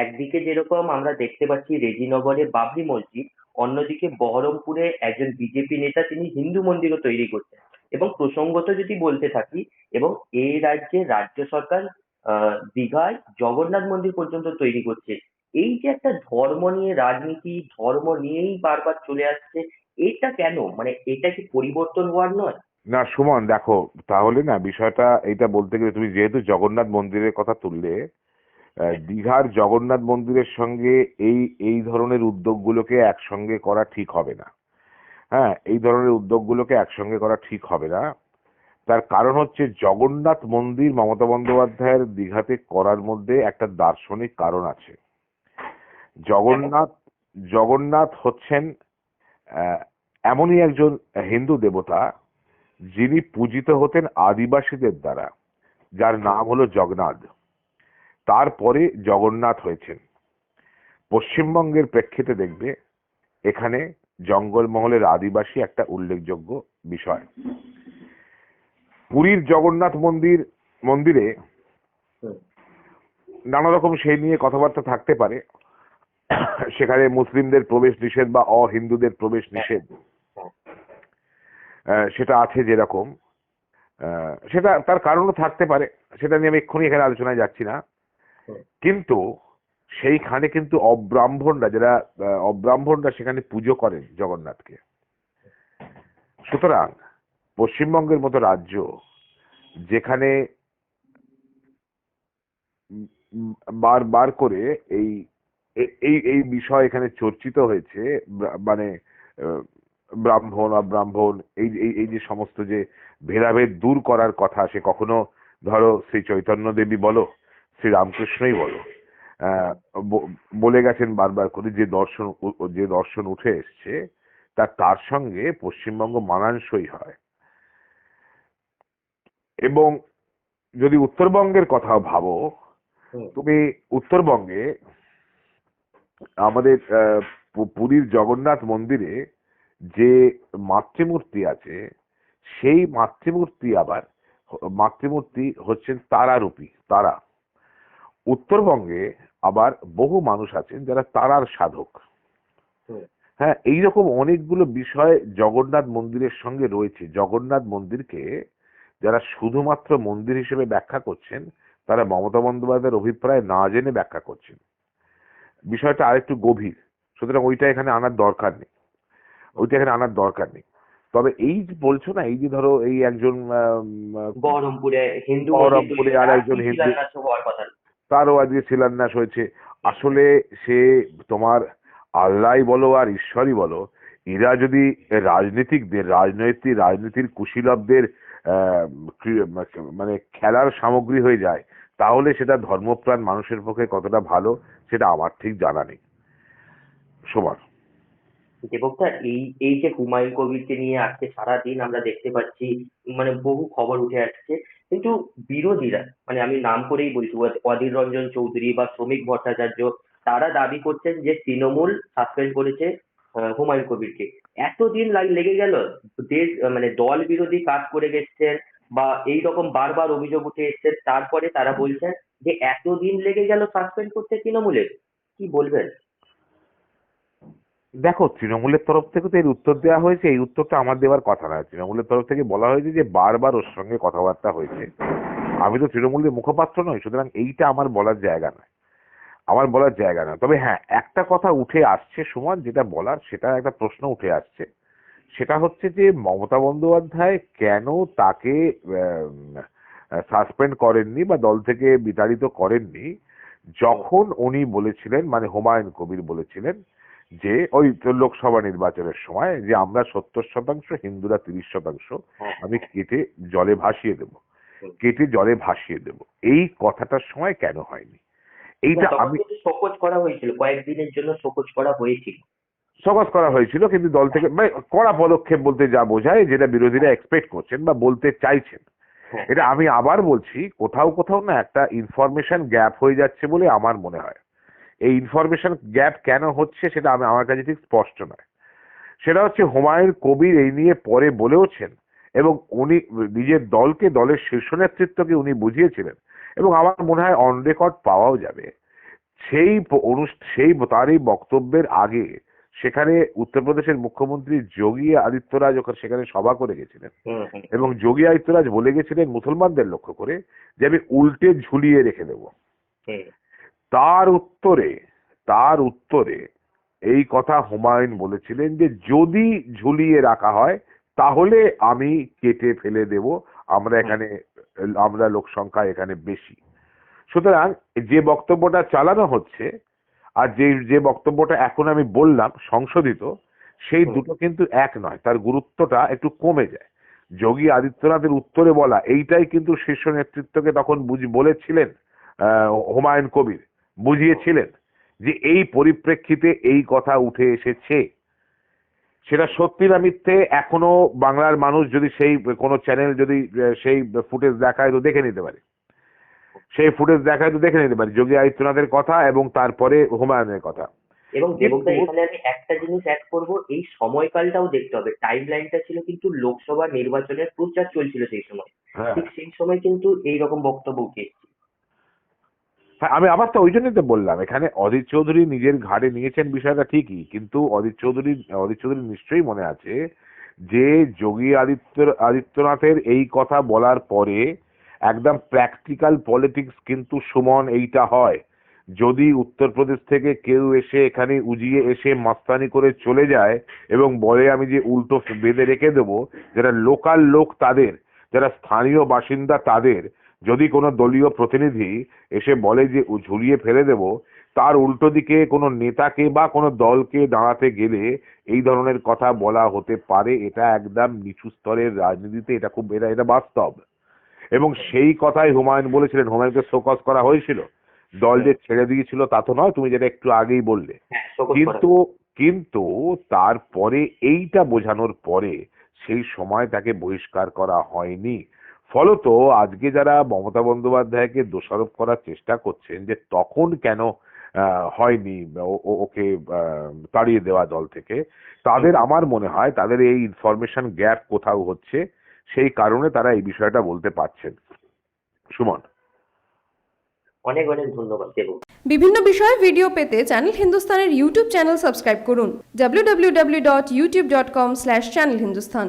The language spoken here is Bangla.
একদিকে যেরকম আমরা দেখতে পাচ্ছি রেজিনগরে বাবরি মসজিদ, অন্যদিকে বহরমপুরে একজন বিজেপি নেতা তিনি হিন্দু মন্দিরও তৈরি করছেন। এবং প্রসঙ্গত যদি বলতে থাকি, এবং এই রাজ্যে রাজ্য সরকার দীঘায় জগন্নাথ মন্দির পর্যন্ত তৈরি করছে, এই যে একটা ধর্ম নিয়ে রাজনীতি, ধর্ম নিয়েই বারবার চলে আসছে, এটা কেন? মানে এটা কি পরিবর্তন হওয়ার নয়? না, সুমন, দেখো, তাহলে না বিষয়টা, এইটা বলতে গেলে তুমি যেহেতু জগন্নাথ মন্দিরের কথা তুললে দীঘার জগন্নাথ মন্দিরের সঙ্গে এই এই ধরনের উদ্যোগগুলোকে একসঙ্গে করা ঠিক হবে না। হ্যাঁ এই ধরনের উদ্যোগগুলোকে একসঙ্গে করা ঠিক হবে না। তার কারণ হচ্ছে জগন্নাথ মন্দির মমতা বন্দ্যোপাধ্যায়ের দীঘাতে করার মধ্যে একটা দার্শনিক কারণ আছে। জগন্নাথ জগন্নাথ হচ্ছেন আহ, এমনই একজন হিন্দু দেবতা যিনি পূজিত হতেন আদিবাসীদের দ্বারা যার নাম হলো জগন্নাথ। তারপরে জগন্নাথ হয়েছেন। পশ্চিমবঙ্গের প্রেক্ষিতে দেখবে এখানে জঙ্গলমহলের আদিবাসী একটা উল্লেখযোগ্য বিষয়। পুরীর জগন্নাথ মন্দির মন্দিরে। নানা রকম সেই নিয়ে কথাবার্তা থাকতে পারে। সেখানে মুসলিমদের প্রবেশ নিষেধ বা অহিন্দুদের প্রবেশ নিষেধ সেটা আছে যেরকম। সেটা তার কারণও থাকতে পারে। সেটা নিয়ে আমি এক্ষুনি এখানে আলোচনায় যাচ্ছি না। কিন্তু সেইখানে কিন্তু অব্রাহ্মণরা, যারা অব্রাহ্মণরা সেখানে পুজো করেন জগন্নাথকে। সুতরাং পশ্চিমবঙ্গের মতো রাজ্য যেখানে বারবার করে এই এই এই বিষয় এখানে চর্চিত হয়েছে মানে ব্রাহ্মণ, অব্রাহ্মণ এই এই যে সমস্ত যে ভেদাভেদ দূর করার কথা সে কখনো, ধরো, শ্রী চৈতন্য দেবী বলো শ্রী রামকৃষ্ণই বলো বলে গেছেন বারবার করে যে দর্শন যে দর্শন উঠে এসছে তা তার সঙ্গে পশ্চিমবঙ্গ মানানসই হয়। এবং যদি উত্তরবঙ্গের কথা ভাবো তুমি উত্তরবঙ্গে আমাদের আহ, পুরীর জগন্নাথ মন্দিরে যে মাতৃমূর্তি আছে সেই মাতৃমূর্তি আবার মাতৃমূর্তি হচ্ছেন তারারূপী তারা। উত্তরবঙ্গে আবার বহু মানুষ আছেন যারা তারার সাধক। হ্যাঁ। এইরকম অনেকগুলো বিষয় জগন্নাথ মন্দিরের সঙ্গে রয়েছে। জগন্নাথ মন্দিরকে যারা শুধুমাত্র মন্দির হিসেবে ব্যাখ্যা করছেন তারা মমতা বন্দ্যোপাধ্যায়ের অভিপ্রায় না জেনে ব্যাখ্যা করছেন। বিষয়টা আরেকটু গভীর। সুতরাং ওইটা এখানে আনার দরকার নেই। ওইটা এখানে আনার দরকার নেই। তবে এই যে বলছো না এই যে ধরো এই একজন বহরমপুরে হিন্দু বহরমপুরে আর একজন হিন্দু- তারও আজকে শিলান্যাস হয়েছে। আসলে সে তোমার আল্লাহ বলো আর ঈশ্বরই বলো এরা যদি রাজনীতিকদের রাজনৈতিক, রাজনীতির কুশীলবদের মানে খেলার সামগ্রী হয়ে যায়, তাহলে সেটা ধর্মপ্রাণ মানুষের পক্ষে কতটা ভালো, সেটা আমার ঠিক জানা নেই। সবার। দেবকদা, এই এই যে হুমায়ুন কবিরকে নিয়ে আজকে সারাদিন আমরা দেখতে পাচ্ছি মানে বহু খবর উঠে আসছে। কিন্তু বিরোধীরা মানে আমি নাম করেই বলছি অধীর রঞ্জন চৌধুরী বা শ্রমিক ভট্টাচার্য, তারা দাবি করছেন যে তৃণমূল সাসপেন্ড করেছে হুমায়ুন কবিরকে। এতদিন লেগে গেল, দেশ মানে দল বিরোধী কাজ করে গেছেন বা এই রকম বারবার অভিযোগ উঠে এসছে তারপরে তারা বলছেন যে এতদিন লেগে গেল সাসপেন্ড করতে তৃণমূলের। কি বলবেন? দেখো, তৃণমূলের তরফ থেকে তো এর উত্তর দেওয়া হয়েছে, এই উত্তরটা আমার দেওয়ার কথা নয় তৃণমূলের তরফ থেকে বলা হয়েছে যে বারবার ওর সঙ্গে কথাবার্তা হয়েছে। আমি তো তৃণমূলের মুখপাত্র নই, সুতরাং এইটা আমার বলার জায়গা নয়। আমার বলার জায়গা নয়। তবে হ্যাঁ একটা কথা উঠে আসছে সুমন, যেটা বলার, সেটা একটা প্রশ্ন উঠে আসছে। সেটা হচ্ছে যে মমতা বন্দ্যোপাধ্যায় কেন তাকে সাসপেন্ড করেননি বা দল থেকে বিতাড়িত করেননি, যখন উনি বলেছিলেন মানে হুমায়ুন কবির বলেছিলেন যে ওই লোকসভা নির্বাচনের সময় যে আমরা সত্তর শতাংশ হিন্দুরা তিরিশ শতাংশ হ্যাঁ। আমি কেটে জলে ভাসিয়ে দেব। কেটে জলে ভাসিয়ে দেব। এই কথাটার সময় কেন হয়নি? এইটা আমি শোকজ করা হয়েছিল কয়েকদিনের জন্য শোকজ করা হয়েছিল। সকাজ করা হয়েছিল কিন্তু দল থেকে মানে কড়া পদক্ষেপ বলতে যা বোঝায় যেটা বিরোধীরা এক্সপেক্ট করছেন বা বলতে চাইছেন। হ্যাঁ। এটা আমি আবার বলছি কোথাও কোথাও না একটা ইনফরমেশন গ্যাপ হয়ে যাচ্ছে বলে আমার মনে হয়। এই ইনফরমেশন গ্যাপ কেন হচ্ছে সেটা আমি আমার কাছে ঠিক স্পষ্ট নয়। সেটা হচ্ছে হুমায়ুন কবির এই নিয়ে পরে বলেওছেন এবং উনি নিজের দলকে দলের শীর্ষ নেতৃত্বকে উনি বুঝিয়েছিলেন এবং আমার মনে হয় অন রেকর্ড পাওয়াও যাবে। সেই সেই তারই বক্তব্যের আগে সেখানে উত্তরপ্রদেশের মুখ্যমন্ত্রী যোগী আদিত্যরাজ ওখানে সেখানে সভা করে গেছিলেন এবং যোগী আদিত্যরাজ বলে গেছিলেন মুসলমানদের লক্ষ্য করে যে আমি উল্টে ঝুলিয়ে রেখে দেবো। তার উত্তরে তার উত্তরে এই কথা হুমায়ুন বলেছিলেন যে যদি ঝুলিয়ে রাখা হয় তাহলে আমি কেটে ফেলে দেব আমরা এখানে আমরা লোক সংখ্যা এখানে বেশি। সুতরাং যে বক্তব্যটা চালানো হচ্ছে আর যে যে বক্তব্যটা এখন আমি বললাম সংশোধিত সেই দুটো কিন্তু এক নয় তার গুরুত্বটা একটু কমে যায়। যোগী আদিত্যনাথের উত্তরে বলা এইটাই কিন্তু শীর্ষ নেতৃত্বকে তখন বুঝি বলেছিলেন আহ, হুমায়ুন কবির। বুঝিয়েছিলেন যে এই পরিপ্রেক্ষিতে এই কথা উঠে এসেছে। সেটা সত্যি না মিথ্যে? এখনও বাংলার মানুষ যদি সেই কোনো চ্যানেল যদি সেই ফুটেজ দেখায় তো দেখে নিতে পারে। সেই ফুটেজ দেখায় তো দেখে নিতে পারে। যোগী আদিত্যনাথের কথা এবং তারপরে হুমায়ুনের কথা। এবং দেবকদা এখানে আমি একটা জিনিস অ্যাড করব এই সময়কালটাও দেখতে হবে। টাইম লাইনটা ছিল কিন্তু লোকসভা নির্বাচনের প্রচার চলছিল সেই সময়। হ্যাঁ। ঠিক সেই সময় কিন্তু এই রকম বক্তব্য উঠে। হ্যাঁ আমি আবার তো ওই জন্যই তো বললাম, এখানে অদিত চৌধুরী নিজের ঘাড়ে নিয়েছেন বিষয়টা ঠিকই, কিন্তু অদিত চৌধুরী অদিত চৌধুরী নিশ্চয়ই মনে আছে যে যোগী আদিত্য, আদিত্যনাথের এই কথা বলার পরে একদম প্র্যাকটিক্যাল পলিটিক্স কিন্তু সুমন এইটা হয়। যদি উত্তরপ্রদেশ থেকে কেউ এসে এখানে উজিয়ে এসে মাস্তানি করে চলে যায় এবং বলে আমি যে উল্টো বেঁধে রেখে দেবো যারা লোকাল লোক তাদের, যারা স্থানীয় বাসিন্দা তাদের যদি কোনো দলীয় প্রতিনিধি এসে বলে যে ও ঝুলিয়ে ফেলে দেব তার উল্টো দিকে কোনো নেতাকে বা কোনো দলকে দাঁড়াতে গেলে এই ধরনের কথা বলা হতে পারে। এটা একদম নিচু স্তরের রাজনীতিতে এটা খুব এটা এটা বাস্তব। এবং সেই কথাই হুমায়ুন বলেছিলেন হুমায়ুনকে শোকজ করা হয়েছিল। দল যে ছেড়ে দিয়েছিল তা তো নয় তুমি যেটা একটু আগেই বললে। হ্যাঁ কিন্তু কিন্তু তারপরে এইটা বোঝানোর পরে সেই সময় তাকে বহিষ্কার করা হয়নি। ফলত আজকে যারা মমতা বন্দ্যোপাধ্যায়কে দোষারোপ করার চেষ্টা করছেন যে তখন কেন হয়নি ওকে তাড়িয়ে দেওয়া দল থেকে তাদের আমার মনে হয় তাদের এই ইনফরমেশন গ্যাপ কোথাও হচ্ছে সেই কারণে তারা এই বিষয়টা বলতে পারছেন। সুমন। অনেক অনেক ধন্যবাদ বিভিন্ন বিষয়ে ভিডিও পেতে চ্যানেল হিন্দুস্তানের ইউটিউব চ্যানেল সাবস্ক্রাইব করুন। www.youtube.com/channelhindustan